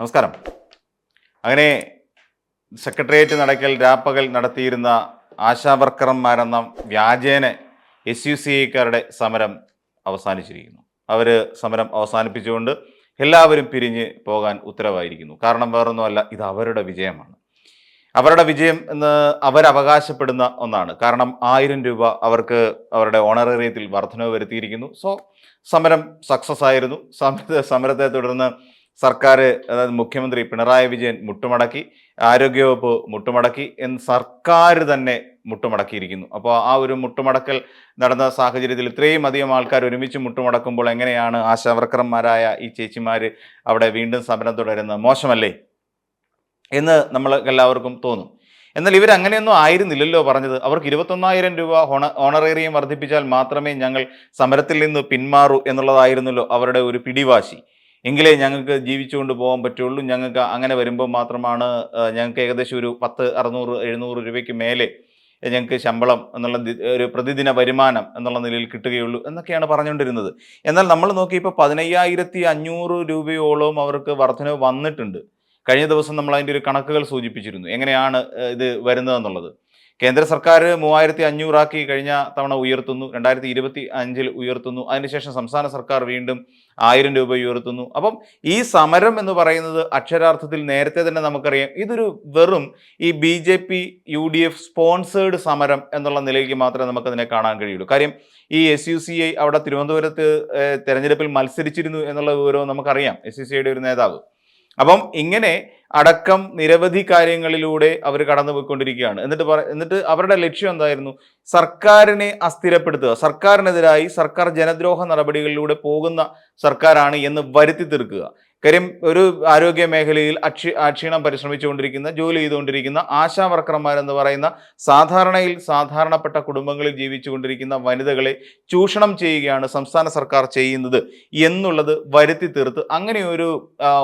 നമസ്കാരം. അങ്ങനെ സെക്രട്ടേറിയറ്റ് നടക്കൽ രാപ്പകൽ നടത്തിയിരുന്ന ആശാവർക്കർമാരെന്ന വ്യാജേന എസ് യു സി ഐക്കാരുടെ സമരം അവസാനിച്ചിരിക്കുന്നു. അവർ സമരം അവസാനിപ്പിച്ചുകൊണ്ട് എല്ലാവരും പിരിഞ്ഞ് പോകാൻ ഉത്തരവായിരിക്കുന്നു. കാരണം വേറൊന്നുമല്ല ഇത് അവരുടെ വിജയമാണ്. അവരുടെ വിജയം എന്ന് അവരവകാശപ്പെടുന്ന ഒന്നാണ്. കാരണം ആയിരം രൂപ അവർക്ക് അവരുടെ ഓണറേറിയത്തിൽ വർധനവ് വരുത്തിയിരിക്കുന്നു. സോ സമരം സക്സസ് ആയിരുന്നു. സമരത്തെ സമരത്തെ തുടർന്ന് സർക്കാർ അതായത് മുഖ്യമന്ത്രി പിണറായി വിജയൻ മുട്ടുമടക്കി ആരോഗ്യവകുപ്പ് മുട്ടുമടക്കി എന്ന് സർക്കാർ തന്നെ മുട്ടുമടക്കിയിരിക്കുന്നു. അപ്പോൾ ആ ഒരു മുട്ടുമടക്കൽ നടന്ന സാഹചര്യത്തിൽ ഇത്രയും അധികം ആൾക്കാർ ഒരുമിച്ച് മുട്ടുമടക്കുമ്പോൾ എങ്ങനെയാണ് ആശാവർക്കർമാരായ ഈ ചേച്ചിമാർ അവിടെ വീണ്ടും സമരം തുടരുന്നത്? മോശമല്ലേ? എന്ന് നമ്മൾ എല്ലാവർക്കും തോന്നും. എന്നാൽ ഇവർ അങ്ങനെയൊന്നും ആയിരുന്നില്ലല്ലോ പറഞ്ഞത്. അവർക്ക് ഇരുപത്തൊന്നായിരം രൂപ ഹോണ ഓണറേറിയം വർദ്ധിപ്പിച്ചാൽ മാത്രമേ ഞങ്ങൾ സമരത്തിൽ നിന്ന് പിന്മാറൂ എന്നുള്ളതായിരുന്നല്ലോ അവരുടെ ഒരു പിടിവാശി. എങ്കിലേ ഞങ്ങൾക്ക് ജീവിച്ചുകൊണ്ട് പോകാൻ പറ്റുള്ളൂ. ഞങ്ങൾക്ക് അങ്ങനെ വരുമ്പോൾ മാത്രമാണ് ഞങ്ങൾക്ക് ഏകദേശം ഒരു പത്ത് അറുന്നൂറ് എഴുന്നൂറ് രൂപയ്ക്ക് മേലെ ഞങ്ങൾക്ക് ശമ്പളം എന്നുള്ള ഒരു പ്രതിദിന വരുമാനം എന്നുള്ള നിലയിൽ കിട്ടുകയുള്ളൂ എന്നൊക്കെയാണ് പറഞ്ഞുകൊണ്ടിരുന്നത്. എന്നാൽ നമ്മൾ നോക്കി ഇപ്പോൾ പതിനയ്യായിരത്തി അഞ്ഞൂറ് രൂപയോളം അവർക്ക് വർധനവ് വന്നിട്ടുണ്ട്. കഴിഞ്ഞ ദിവസം നമ്മൾ അതിന്റെ ഒരു കണക്കുകൾ സൂചിപ്പിച്ചിരുന്നു. എങ്ങനെയാണ് ഇത് വരുന്നതെന്നുള്ളത്. കേന്ദ്ര സർക്കാർ മൂവായിരത്തി അഞ്ഞൂറാക്കി കഴിഞ്ഞ തവണ ഉയർത്തുന്നു. രണ്ടായിരത്തി ഇരുപത്തി അഞ്ചിൽ ഉയർത്തുന്നു. അതിനുശേഷം സംസ്ഥാന സർക്കാർ വീണ്ടും ആയിരം രൂപ ഉയർത്തുന്നു. അപ്പം ഈ സമരം എന്ന് പറയുന്നത് അക്ഷരാർത്ഥത്തിൽ നേരത്തെ തന്നെ നമുക്കറിയാം. ഇതൊരു വെറും ഈ B J P U D F sponsored സമരം എന്നുള്ള നിലയ്ക്ക് മാത്രമേ നമുക്കതിനെ കാണാൻ കഴിയുള്ളൂ. കാര്യം ഈ എസ് യു സി ഐ അവിടെ തിരുവനന്തപുരത്ത് തെരഞ്ഞെടുപ്പിൽ മത്സരിച്ചിരുന്നു എന്നുള്ള വിവരവും നമുക്കറിയാം. എസ് യു സി ഐയുടെ ഒരു നേതാവ്. അപ്പം ഇങ്ങനെ അടക്കം നിരവധി കാര്യങ്ങളിലൂടെ അവർ കടന്നു പോയിക്കൊണ്ടിരിക്കുകയാണ് എന്നിട്ട് പറ എന്നിട്ട് അവരുടെ ലക്ഷ്യം എന്തായിരുന്നു? സർക്കാരിനെ അസ്ഥിരപ്പെടുത്തുക. സർക്കാരിനെതിരായി സർക്കാർ ജനദ്രോഹ നടപടികളിലൂടെ പോകുന്ന സർക്കാരാണ് എന്ന് വരുത്തി തീർക്കുക. കാര്യം ഒരു ആരോഗ്യ മേഖലയിൽ അക്ഷി അക്ഷീണം പരിശ്രമിച്ചുകൊണ്ടിരിക്കുന്ന ജോലി ചെയ്തുകൊണ്ടിരിക്കുന്ന ആശാ വർക്കർമാരെന്ന് പറയുന്ന സാധാരണയിൽ സാധാരണപ്പെട്ട കുടുംബങ്ങളിൽ ജീവിച്ചുകൊണ്ടിരിക്കുന്ന വനിതകളെ ചൂഷണം ചെയ്യുകയാണ് സംസ്ഥാന സർക്കാർ ചെയ്യുന്നത് എന്നുള്ളത് വരുത്തി തീർത്ത് അങ്ങനെ ഒരു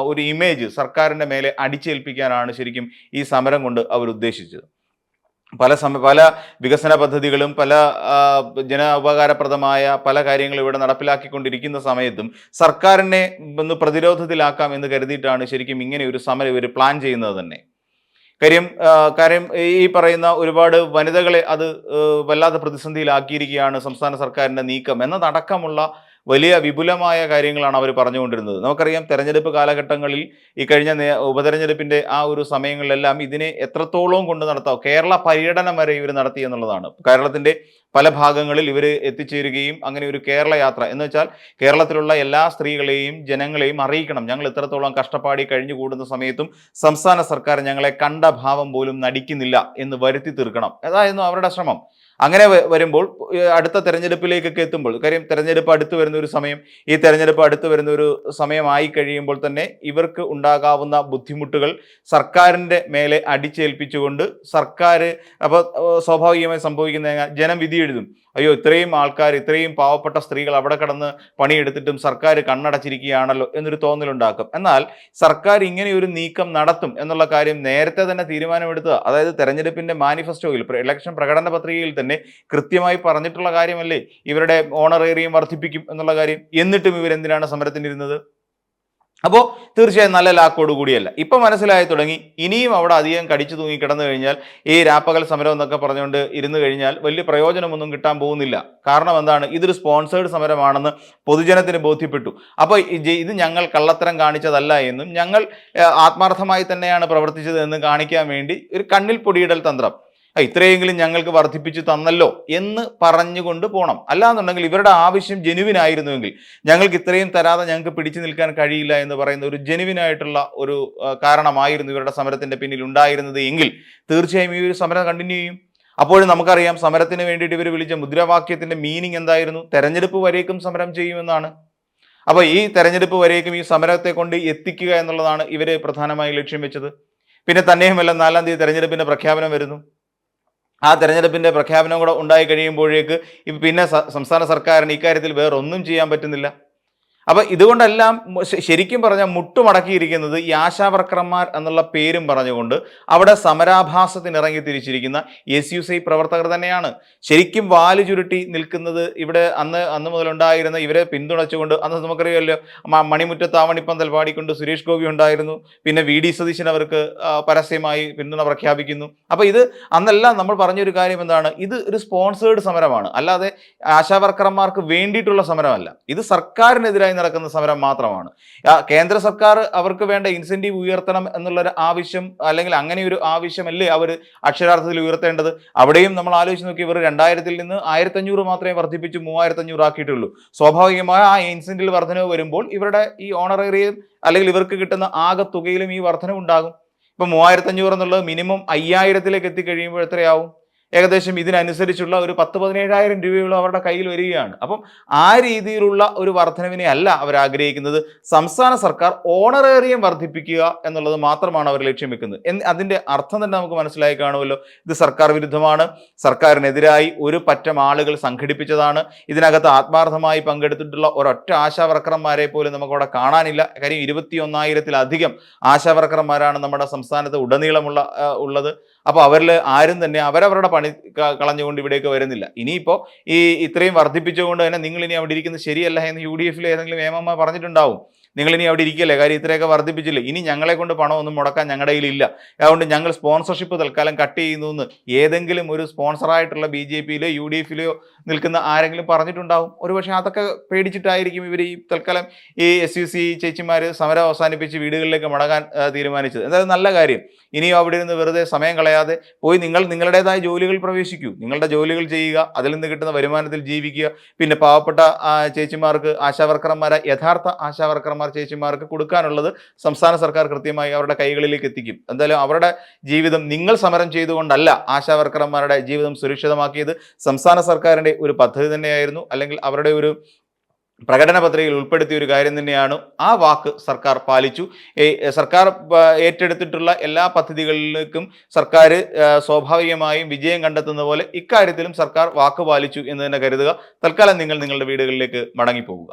ഒരു ഇമേജ് സർക്കാരിന്റെ മേലെ അടിച്ചേൽപ്പിക്കാനാണ് ശരിക്കും ഈ സമരം കൊണ്ട് അവർ ഉദ്ദേശിച്ചത് പല സമ പല വികസന പദ്ധതികളും പല ജന ഉപകാരപ്രദമായ പല കാര്യങ്ങളും ഇവിടെ നടപ്പിലാക്കിക്കൊണ്ടിരിക്കുന്ന സമയത്തും സർക്കാരിനെ ഒന്ന് പ്രതിരോധത്തിലാക്കാം എന്ന് കരുതിയിട്ടാണ് ശരിക്കും ഇങ്ങനെ ഒരു സമരം ഇവർ പ്ലാൻ ചെയ്യുന്നത് തന്നെ. കാര്യം കാര്യം ഈ പറയുന്ന ഒരുപാട് വനിതകളെ അത് വല്ലാതെ പ്രതിസന്ധിയിലാക്കിയിരിക്കുകയാണ് സംസ്ഥാന സർക്കാരിന്റെ നീക്കം. എന്നതടക്കമുള്ള വലിയ വിപുലമായ കാര്യങ്ങളാണ് അവർ പറഞ്ഞുകൊണ്ടിരുന്നത്. നമുക്കറിയാം തെരഞ്ഞെടുപ്പ് കാലഘട്ടങ്ങളിൽ ഈ കഴിഞ്ഞ ഉപതെരഞ്ഞെടുപ്പിന്റെ ആ ഒരു സമയങ്ങളിലെല്ലാം ഇതിനെ എത്രത്തോളം കൊണ്ട് നടത്താം കേരള പര്യടനം വരെ ഇവർ നടത്തി എന്നുള്ളതാണ്. കേരളത്തിന്റെ പല ഭാഗങ്ങളിൽ ഇവർ എത്തിച്ചേരുകയും അങ്ങനെ ഒരു കേരള യാത്ര എന്ന് വെച്ചാൽ കേരളത്തിലുള്ള എല്ലാ സ്ത്രീകളെയും ജനങ്ങളെയും അറിയിക്കണം. ഞങ്ങൾ എത്രത്തോളം കഷ്ടപ്പാടി കഴിഞ്ഞു കൂടുന്ന സമയത്തും സംസ്ഥാന സർക്കാർ ഞങ്ങളെ കണ്ട ഭാവം പോലും നടിക്കുന്നില്ല എന്ന് വരുത്തി തീർക്കണം. അതായിരുന്നു അവരുടെ ശ്രമം. അങ്ങനെ വരുമ്പോൾ അടുത്ത തെരഞ്ഞെടുപ്പിലേക്കൊക്കെ എത്തുമ്പോൾ കാര്യം തെരഞ്ഞെടുപ്പ് അടുത്ത് ഒരു സമയം ഈ തെരഞ്ഞെടുപ്പ് അടുത്ത് വരുന്ന ഒരു സമയമായി കഴിയുമ്പോൾ തന്നെ ഇവർക്ക് ഉണ്ടാകാവുന്ന ബുദ്ധിമുട്ടുകൾ സർക്കാരിന്റെ മേലെ അടിച്ചേൽപ്പിച്ചുകൊണ്ട് സർക്കാർ അപ്പോൾ സ്വാഭാവികമായി സംഭവിക്കുന്ന ജനം വിധി എഴുതും. അയ്യോ ഇത്രയും ആൾക്കാർ ഇത്രയും പാവപ്പെട്ട സ്ത്രീകൾ അവിടെ കടന്ന് പണിയെടുത്തിട്ടും സർക്കാർ കണ്ണടച്ചിരിക്കുകയാണല്ലോ എന്നൊരു തോന്നലുണ്ടാക്കും. എന്നാൽ സർക്കാർ ഇങ്ങനെ ഒരു നീക്കം നടത്തും എന്നുള്ള കാര്യം നേരത്തെ തന്നെ തീരുമാനമെടുത്തത്. അതായത് തെരഞ്ഞെടുപ്പിന്റെ മാനിഫെസ്റ്റോയിൽ ഇലക്ഷൻ പ്രകടന പത്രികയിൽ തന്നെ കൃത്യമായി പറഞ്ഞിട്ടുള്ള കാര്യമല്ലേ? ഇവരുടെ ഓണറേറിയം വർദ്ധിപ്പിക്കും കാര്യം. എന്നിട്ടും ഇവരെന്തിനാണ് സമരത്തിനിരുന്നത്? അപ്പോൾ തീർച്ചയായും നല്ല ലാക്കോട് കൂടിയല്ല. ഇപ്പം മനസ്സിലായി തുടങ്ങി. ഇനിയും അവിടെ അധികം കടിച്ചു തൂങ്ങി കിടന്നു കഴിഞ്ഞാൽ ഈ രാപ്പകൽ സമരം എന്നൊക്കെ പറഞ്ഞുകൊണ്ട് ഇരുന്ന് കഴിഞ്ഞാൽ വലിയ പ്രയോജനമൊന്നും കിട്ടാൻ പോകുന്നില്ല. കാരണം എന്താണ്? ഇതൊരു സ്പോൺസേഡ് സമരമാണെന്ന് പൊതുജനത്തിന് ബോധ്യപ്പെട്ടു. അപ്പോൾ ഇത് ഞങ്ങൾ കള്ളത്തരം കാണിച്ചതല്ല എന്നും ഞങ്ങൾ ആത്മാർത്ഥമായി തന്നെയാണ് പ്രവർത്തിച്ചത് കാണിക്കാൻ വേണ്ടി ഒരു കണ്ണിൽ പൊടിയിടൽ തന്ത്രം. ഇത്രയെങ്കിലും ഞങ്ങൾക്ക് വർദ്ധിപ്പിച്ചു തന്നല്ലോ എന്ന് പറഞ്ഞുകൊണ്ട് പോകണം അല്ലാന്നുണ്ടെങ്കിൽ ഇവരുടെ ആവശ്യം ജനുവിനായിരുന്നുവെങ്കിൽ ഞങ്ങൾക്ക് ഇത്രയും തരാതെ ഞങ്ങൾക്ക് പിടിച്ചു നിൽക്കാൻ കഴിയില്ല എന്ന് പറയുന്ന ഒരു ജനുവിനായിട്ടുള്ള ഒരു കാരണമായിരുന്നു ഇവരുടെ സമരത്തിന്റെ പിന്നിൽ ഉണ്ടായിരുന്നത് എങ്കിൽ തീർച്ചയായും ഈ ഒരു സമരം കണ്ടിന്യൂ ചെയ്യും. അപ്പോഴും നമുക്കറിയാം സമരത്തിന് വേണ്ടിയിട്ട് ഇവർ വിളിച്ച മുദ്രാവാക്യത്തിന്റെ മീനിങ് എന്തായിരുന്നു? തെരഞ്ഞെടുപ്പ് വരേക്കും സമരം ചെയ്യുമെന്നാണ്. അപ്പോൾ ഈ തെരഞ്ഞെടുപ്പ് വരേക്കും ഈ സമരത്തെ കൊണ്ട് എത്തിക്കുക എന്നുള്ളതാണ് ഇവർ പ്രധാനമായി ലക്ഷ്യം വെച്ചത്. പിന്നെ തന്നെയുമല്ല നാലാം തീയതി തെരഞ്ഞെടുപ്പിന്റെ പ്രഖ്യാപനം വരുന്നു. ആ തെരഞ്ഞെടുപ്പിന്റെ പ്രഖ്യാപനം കൂടെ ഉണ്ടായി കഴിയുമ്പോഴേക്ക് പിന്നെ സംസ്ഥാന സർക്കാരിന് ഇക്കാര്യത്തിൽ വേറൊന്നും ചെയ്യാൻ പറ്റുന്നില്ല. അപ്പൊ ഇതുകൊണ്ടെല്ലാം ശരിക്കും പറഞ്ഞാൽ മുട്ടുമടക്കിയിരിക്കുന്നത് ഈ ആശാവർക്കർമാർ എന്നുള്ള പേരും പറഞ്ഞുകൊണ്ട് അവിടെ സമരാഭാസത്തിന് ഇറങ്ങി തിരിച്ചിരിക്കുന്ന എസ് യു സി പ്രവർത്തകർ തന്നെയാണ്. ശരിക്കും വാൽ ചുരുട്ടി നിൽക്കുന്നത് ഇവിടെ അന്ന് അന്ന് മുതലുണ്ടായിരുന്ന ഇവരെ പിന്തുണച്ചുകൊണ്ട് അന്ന് നമുക്കറിയാമല്ലോ മ- മണിമുറ്റത്ത് ആവണിപ്പന്തൽ പാടിക്കൊണ്ട് സുരേഷ് ഗോപി ഉണ്ടായിരുന്നു. പിന്നെ വി ഡി സതീശൻ അവർക്ക് പരസ്യമായി പിന്തുണ പ്രഖ്യാപിക്കുന്നു. അപ്പൊ ഇത് അന്നെല്ലാം നമ്മൾ പറഞ്ഞൊരു കാര്യം എന്താണ്? ഇത് ഒരു സ്പോൺസേഡ് സമരമാണ്. അല്ലാതെ ആശാവർക്കർമാർക്ക് വേണ്ടിയിട്ടുള്ള സമരമല്ല. ഇത് സർക്കാരിനെതിരായി നടക്കുന്ന സമരം മാത്രമാണ്. കേന്ദ്ര സർക്കാർ അവർക്ക് വേണ്ട ഇൻസെന്റീവ് ഉയർത്തണം എന്നുള്ളൊരു ആവശ്യം അല്ലെങ്കിൽ അങ്ങനെ ഒരു ആവശ്യമല്ലേ അവർ അക്ഷരാർത്ഥത്തിൽ ഉയർത്തേണ്ടത്? അവിടെയും നമ്മൾ ആലോചിച്ച് നോക്കി ഇവർ രണ്ടായിരത്തിൽ നിന്ന് ആയിരത്തഞ്ഞൂറ് മാത്രമേ വർദ്ധിപ്പിച്ച് മൂവായിരത്തഞ്ഞൂറ് ആക്കിയിട്ടുള്ളൂ. സ്വാഭാവികമായ ആ ഇൻസെന്റീവ് വർധനവ് വരുമ്പോൾ ഇവരുടെ ഈ ഓണറേറിയം അല്ലെങ്കിൽ ഇവർക്ക് കിട്ടുന്ന ആകെ തുകയിലും ഈ വർധനവ് ഉണ്ടാകും ഇപ്പൊ മൂവായിരത്തഞ്ഞൂറ് എന്നുള്ളത് മിനിമം അയ്യായിരത്തിലേക്ക് എത്തിക്കഴിയുമ്പോൾ എത്രയാവും ഏകദേശം ഇതിനനുസരിച്ചുള്ള ഒരു പത്ത് പതിനേഴായിരം രൂപയോളം അവരുടെ കയ്യിൽ വരികയാണ്. അപ്പം ആ രീതിയിലുള്ള ഒരു വർധനവിനെ അല്ല അവർ ആഗ്രഹിക്കുന്നത്. സംസ്ഥാന സർക്കാർ ഓണറേറിയം വർദ്ധിപ്പിക്കുക എന്നുള്ളത് മാത്രമാണ് അവർ ലക്ഷ്യം വെക്കുന്നത്. അതിന്റെ അർത്ഥം തന്നെ നമുക്ക് മനസ്സിലായി കാണുമല്ലോ. ഇത് സർക്കാർ വിരുദ്ധമാണ്. സർക്കാരിനെതിരായി ഒരു പറ്റം ആളുകൾ സംഘടിപ്പിച്ചതാണ്. ഇതിനകത്ത് ആത്മാർത്ഥമായി പങ്കെടുത്തിട്ടുള്ള ഒരൊറ്റ ആശാവർക്കർമാരെ പോലും നമുക്കവിടെ കാണാനില്ല. കാര്യം ഇരുപത്തി ഒന്നായിരത്തിലധികം ആശാവർക്കർമാരാണ് നമ്മുടെ സംസ്ഥാനത്ത് ഉടനീളമുള്ള ഉള്ളത്. അപ്പോൾ അവരിൽ ആരും തന്നെ അവരവരുടെ പണി കളഞ്ഞുകൊണ്ട് ഇവിടേക്ക് വരുന്നില്ല. ഇനിയിപ്പോൾ ഈ ഇത്രയും വർദ്ധിപ്പിച്ചുകൊണ്ട് തന്നെ നിങ്ങൾ ഇനി അവിടെ ഇരിക്കുന്നത് ശരിയല്ല എന്ന് യു ഡി എഫിൽ ഏതെങ്കിലും ഏമാമ്മ പറഞ്ഞിട്ടുണ്ടാവും. നിങ്ങൾ ഇനി അവിടെ ഇരിക്കല്ലേ? കാര്യം ഇത്രയൊക്കെ വർദ്ധിപ്പിച്ചില്ലേ? ഇനി ഞങ്ങളെ കൊണ്ട് പണമൊന്നും മുടക്കാൻ ഞങ്ങളുടെ കയ്യിലില്ല. അതുകൊണ്ട് ഞങ്ങൾ സ്പോൺസർഷിപ്പ് തൽക്കാലം കട്ട് ചെയ്യുന്നു എന്ന് ഏതെങ്കിലും ഒരു സ്പോൺസറായിട്ടുള്ള ബി ജെ പിയിലോ യു ഡി എഫിലോ നിൽക്കുന്ന ആരെങ്കിലും പറഞ്ഞിട്ടുണ്ടാവും. ഒരുപക്ഷെ അതൊക്കെ പേടിച്ചിട്ടായിരിക്കും ഇവർ ഈ തൽക്കാലം ഈ എസ് യു സി ചേച്ചിമാർ സമരം അവസാനിപ്പിച്ച് വീടുകളിലേക്ക് മടങ്ങാൻ തീരുമാനിച്ചത്. എന്തായാലും നല്ല കാര്യം. ഇനിയും അവിടെ ഇരുന്ന് വെറുതെ സമയം കളയാതെ പോയി നിങ്ങൾ നിങ്ങളുടേതായ ജോലികൾ പ്രവേശിക്കൂ. നിങ്ങളുടെ ജോലികൾ ചെയ്യുക അതിൽ നിന്ന് കിട്ടുന്ന വരുമാനത്തിൽ ജീവിക്കുക. പിന്നെ പാവപ്പെട്ട ചേച്ചിമാർക്ക് ആശാവർക്കർമാരെ യഥാർത്ഥ ആശാവർക്കർമാർ ചേച്ചിമാർക്ക് കൊടുക്കാനുള്ളത് സംസ്ഥാന സർക്കാർ കൃത്യമായി അവരുടെ കൈകളിലേക്ക് എത്തിക്കും. എന്തായാലും അവരുടെ ജീവിതം നിങ്ങൾ സമരം ചെയ്തുകൊണ്ടല്ല ആശാ വർക്കർമാരുടെ ജീവിതം സുരക്ഷിതമാക്കിയത് സംസ്ഥാന സർക്കാരിന്റെ ഒരു പദ്ധതി തന്നെയായിരുന്നു. അല്ലെങ്കിൽ അവരുടെ ഒരു പ്രകടന പത്രികയിൽ ഉൾപ്പെടുത്തിയ ഒരു കാര്യം തന്നെയാണ് ആ വാക്ക് സർക്കാർ പാലിച്ചു. സർക്കാർ ഏറ്റെടുത്തിട്ടുള്ള എല്ലാ പദ്ധതികളിലേക്കും സർക്കാർ സ്വാഭാവികമായും വിജയം കണ്ടെത്തുന്ന പോലെ ഇക്കാര്യത്തിലും സർക്കാർ വാക്ക് പാലിച്ചു എന്ന് തന്നെ കരുതുക. തൽക്കാലം നിങ്ങൾ നിങ്ങളുടെ വീടുകളിലേക്ക് മടങ്ങിപ്പോകുക.